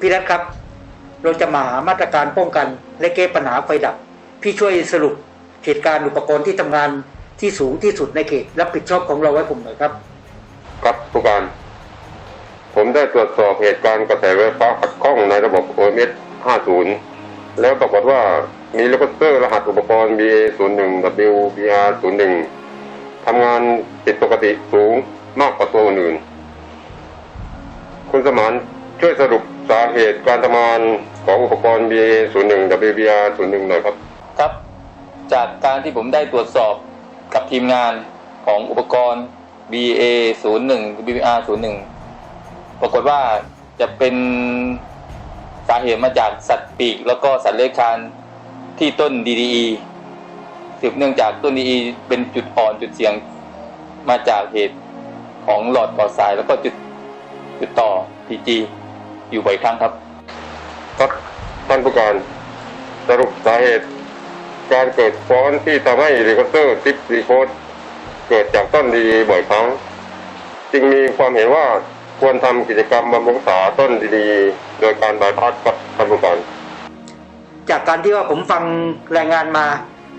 พี่รัฐครับ เราจะมาหามาตรการป้องกัน และแก้ปัญหาไฟดับ พี่ช่วยสรุปเหตุการณ์อุปกรณ์ที่ทำงานที่สูงที่สุดในเขตรับผิดชอบของเราไว้ผมหน่อยครับ ครับผู้การ ผมได้ตรวจสอบเหตุการณ์กระแสไฟฟ้าขัดข้องในระบบ OMS 50 แล้วปรากฏว่ามีเลกเตอร์รหัสอุปกรณ์ BA01 WBR01 ทำงานผิดปกติสูงมากกว่าตัวอื่น คุณสมานช่วยสรุป สาเหตุการทำงานของอุปกรณ์ BA01 WBR01 หน่อยครับ ครับ จากการที่ผมได้ตรวจสอบกับทีมงานของอุปกรณ์ BA 0 1 BBR 0 1ปรากฏว่าจะเป็นสาเหตุมาจากสัตว์ปีก แล้วก็สัตว์เลื้อยคลานที่ต้น DDE สืบเนื่องจากต้น DDE เป็นจุดอ่อนจุดเสี่ยงมาจากเหตุของหลอดต่อสายแล้วก็จุดจุดต่อ PG อยู่บ่อยครั้งครับครับท่านผู้การสรุปสาเหตุ การเกิดฟ้อนที่ทำให้รีคอสเตอร์ซิปรีโคดเกิดจากต้นดีๆบ่อยครั้ง จึงมีความเห็นว่าควรทำกิจกรรมบำรุงรักษาต้นดีๆ โดยการบายพาสครับท่านผู้การจากการที่ว่าผมฟังรายงานมา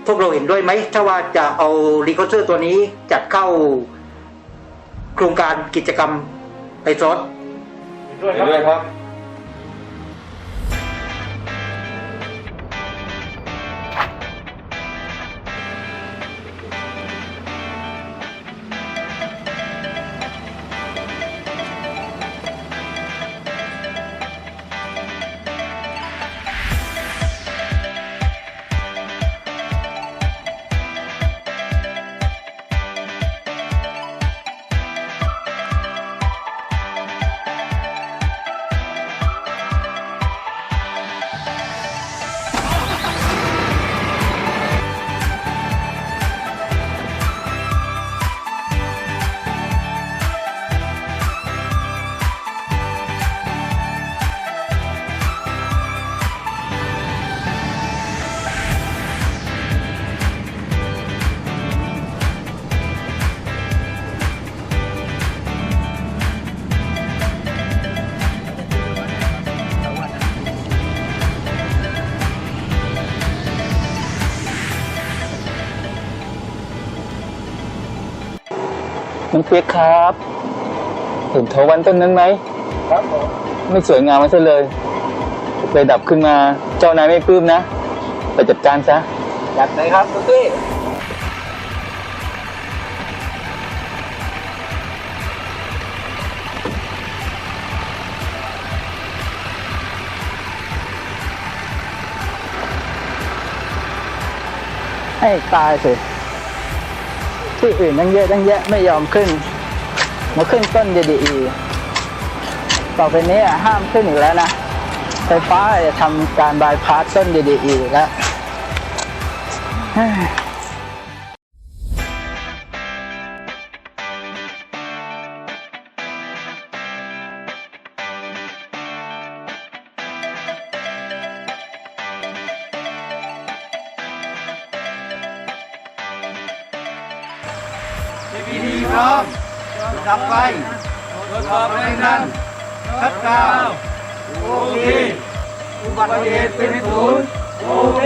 พวกเราเห็นด้วยไหมถ้าว่าจะเอารีคอร์เซอร์ตัวนี้จัดเข้าโครงการกิจกรรมไปซอสเห็นด้วยครับ น้องเปียกครับเห็นเถาวันต้นนั้นไหมครับผมไม่สวยงามมาซะเลย เลยดับขึ้นมาเจ้านายไม่ปลื้มนะไปจัดการซะอยากไหนครับคุณพี่ให้ตายสิ ที่อื่นตั้งเยอะตั้งแยะไม่ยอมขึ้น มาขึ้นต้นดีๆต่อไปนี้ห้ามขึ้นอีกแล้วนะ ไฟฟ้าจะทำการบายพาสต้นดีๆแล้ว ร้อมดับไฟตรวจสอบแรงดันชัดดาวน์โอเคอุบัติเหตุเป็นศูนย์โอเค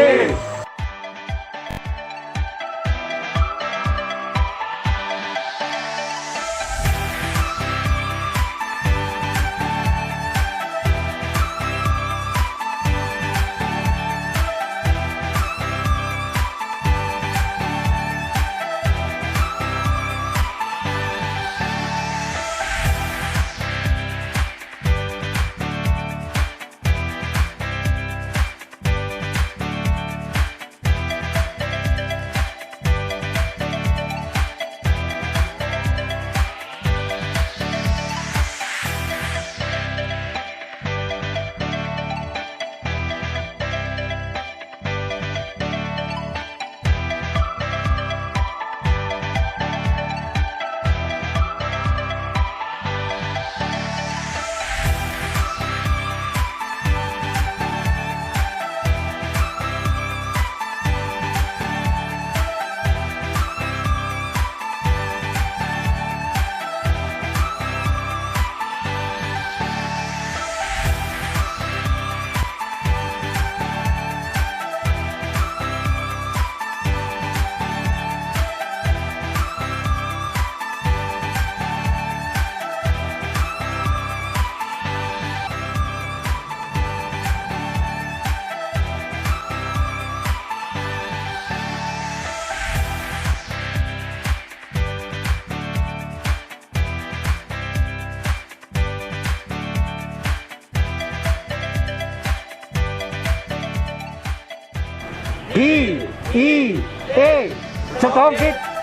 E, E, A. Stop it.